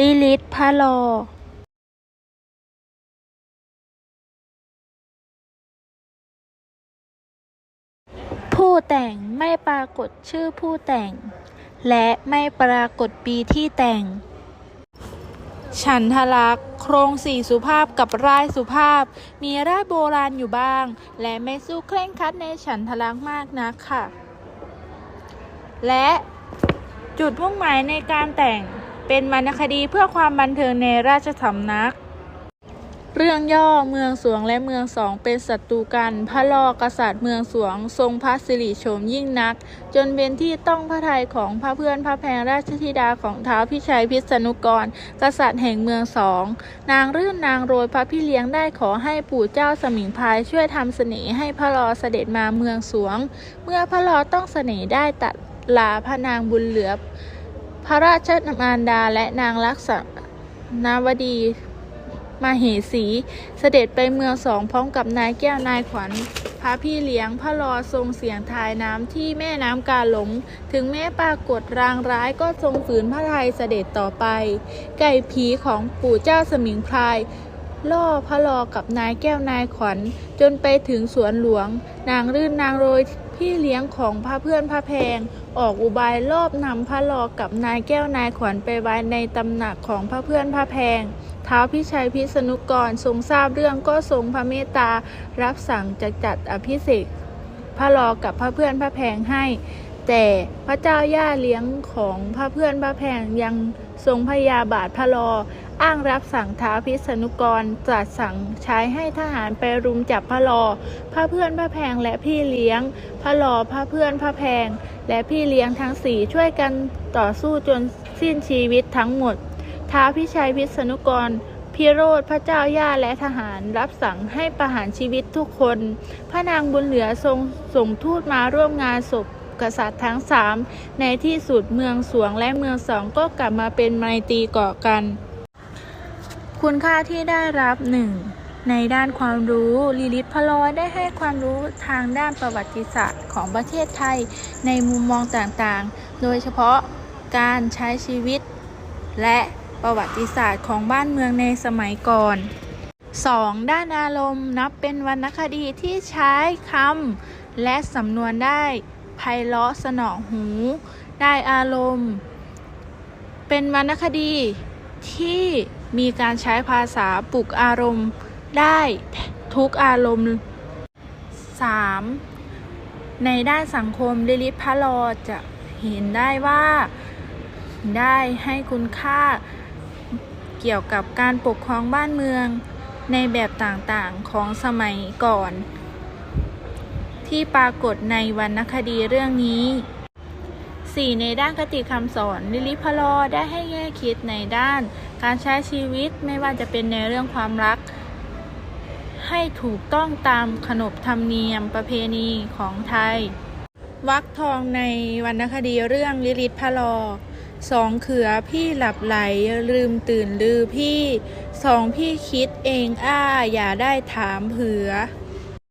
ลิลิตพะโลอผู้แต่งไม่ปรากฏชื่อผู้แต่ง และไม่ปรากฏปีที่แต่ง ฉันทลักษ์โครงสี่สุภาพกับรายสุภาพ มีร่ายโบราณอยู่บ้าง และไม่สู้เคร่งครัดในฉันทลักษ์มากนักค่ะ และจุดมุ่งหมายในการแต่ง เป็นวรรณคดีเพื่อความบันเทิงในราชสำนัก เรื่องย่อเมืองสวงและเมืองสองเป็นศัตรูกัน พระลอกษัตริย์เมืองสวง ทรงพระสิริโฉมยิ่งนัก จนเป็นที่ต้องพระทัยของพระเพื่อนพระแพงราชธิดาของท้าวพิชัยพิษณุกร กษัตริย์แห่งเมืองสอง นางรื่นนางโรยพระพี่เลี้ยงได้ขอให้ปู่เจ้าสมิงพายช่วยทำเสน่ห์ให้พระลอเสด็จมาเมืองสวง เมื่อพระลอต้องเสน่ห์ได้ตัดลาพระนางบุญเหลือ พระราชมารดาและนางลักษณาวดีมาเหสี เสด็จไปเมืองสองพร้อมกับนายแก้วนายขวัญพระพี่เลี้ยงพระลอทรงเสียงทายน้ำที่แม่น้ำกาหลง ถึงแม้ปรากฏรางร้ายก็ทรงฝืนพระทัยเสด็จต่อไป ไก่ผีของปู่เจ้าสมิงพราย ล่อพระลอกับนายแก้วนายขวัญ จนไปถึงสวนหลวง นางรื่นนางโรย พี่เลี้ยงของพระเพื่อนพระแพง ออกอุบายรอบนำพระลอกับนายแก้วนายขวัญไปไว้ในตำหนักของพระเพื่อนพระแพงท้าวพิชัยพิษณุกรทรงทราบเรื่องก็ทรงพระเมตตา รับสั่งจะจัดอภิเษกพระลอกับพระเพื่อนพระแพงให้ แต่พระเจ้าย่าเลี้ยงของพระเพื่อนพระแพงยังทรงพยาบาทพระลอ อ้างรับสั่งท้าพิษณุกรตรัสสั่งใช้ให้ทหารไปรุมจับพระลอ พระเพื่อนพระแพงและพี่เลี้ยง พระลอพระเพื่อนพระแพง และพี่เลี้ยงทั้งสี่ช่วยกันต่อสู้จนสิ้นชีวิตทั้งหมด ท้าพิชัยพิษณุกรพิโรธพระเจ้าย่าและทหารรับสั่งให้ประหารชีวิตทุกคน พระนางบุญเหลือทรงส่งทูตมาร่วมงานศพกษัตริย์ทั้งสามในที่สุดเมืองสวงและเมืองสองก็กลับมาเป็นไมตรีก่อกัน คุณค่าที่ได้รับหนึ่งในด้านความรู้ลิลิตพลอยได้ให้ความรู้ทางด้านประวัติศาสตร์ของประเทศไทยในมุมมองต่างๆ โดยเฉพาะการใช้ชีวิต และประวัติศาสตร์ของบ้านเมืองในสมัยก่อน 2. ด้านอารมณ์นับเป็นวรรณคดีที่ใช้คำและสำนวนได้ไพเราะสนองหู ได้อารมณ์ เป็นวรรณคดี ที่มีการใช้ภาษาปลุกอารมณ์ได้ทุกอารมณ์ 3. ในด้านสังคมลิลิพะลอจะเห็นได้ว่า ได้ให้คุณค่าเกี่ยวกับการปกครองบ้านเมืองในแบบต่างๆของสมัยก่อน ที่ปรากฏในวรรณคดีเรื่องนี้ 4. ในด้านคติคำสอนลิลิพลอได้ให้แง่คิดในด้าน การใช้ชีวิตไม่ว่าจะเป็นในเรื่องความรัก ให้ถูกต้องตามขนบธรรมเนียมประเพณีของไทย วักทองในวรรณคดีเรื่องลิลิพลอสองเขือพี่หลับไหลลืมตื่นลือพี่ สองพี่คิดเองอ้าอย่าได้ถามเผือ